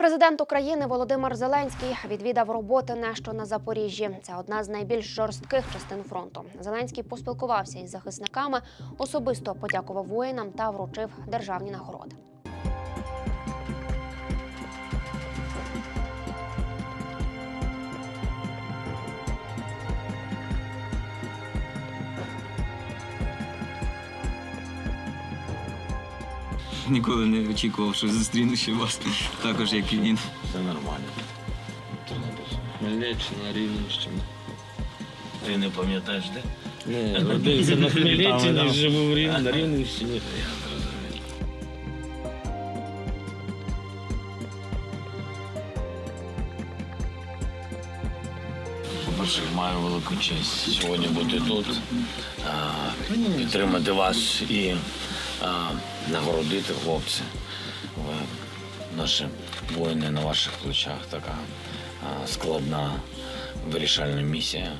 Президент України Володимир Зеленський відвідав роботи нещо на Запоріжжі. Це одна з найбільш жорстких частин фронту. Зеленський поспілкувався із захисниками, особисто подякував воїнам та вручив державні нагороди. Ніколи не очікував, що зустріну ще вас також, як і він. Все нормально. Хмельниччина, Рівненщина. Ти не пам'ятаєш, де? Ні, родився на Хмельниччині, живу в Рів... на Рівненщині. По-перше, маю велику честь сьогодні бути тут, а, підтримати вас і а, нагородити хлопці. Ви наші воїни на ваших плечах така складна вирішальна місія.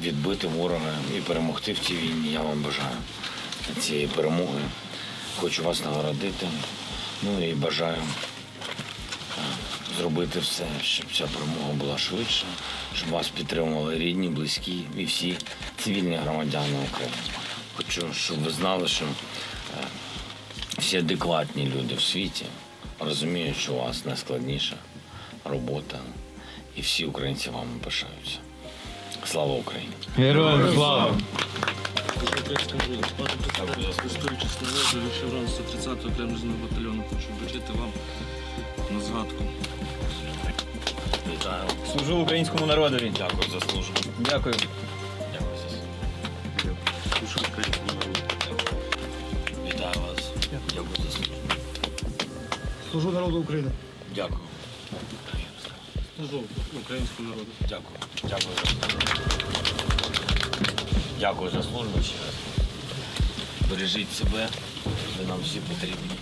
Відбити ворога і перемогти в цій війні. Я вам бажаю цієї перемоги. Хочу вас нагородити. Ну і бажаю зробити все, щоб ця перемога була швидше, щоб вас підтримували рідні, близькі і всі цивільні громадяни України. Хочу, щоб ви знали, що е, всі адекватні люди в світі розуміють, що у вас найскладніша робота, і всі українці вам пишаються. Слава Україні! Героям слава! Історичний лежа, шеврон 130-го окремого батальйону хочу вручити вам на згадку. Вітаю! Служу українському народові. Дякую за службу. Дякую Служу народу України. Дякую. Служу українському народу. Дякую. Дякую за службу. Дякую за службу ще раз. Бережіть себе, ви нам всі потрібні.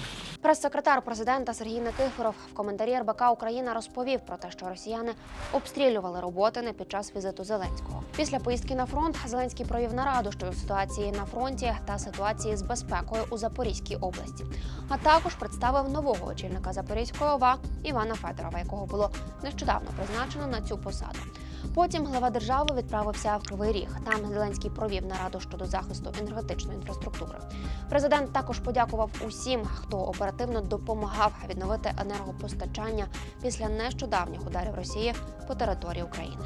Прес-секретар президента Сергій Никифоров в коментарі РБК Україна розповів про те, що росіяни обстрілювали роботини під час візиту Зеленського. Після поїздки на фронт Зеленський провів нараду щодо ситуації на фронті та ситуації з безпекою у Запорізькій області. А також представив нового очільника Запорізької ОВА Івана Федорова, якого було нещодавно призначено на цю посаду. Потім глава держави відправився в Кривий Ріг. Там Зеленський провів нараду щодо захисту енергетичної інфраструктури. Президент також подякував усім, хто оперативно допомагав відновити енергопостачання після нещодавніх ударів Росії по території України.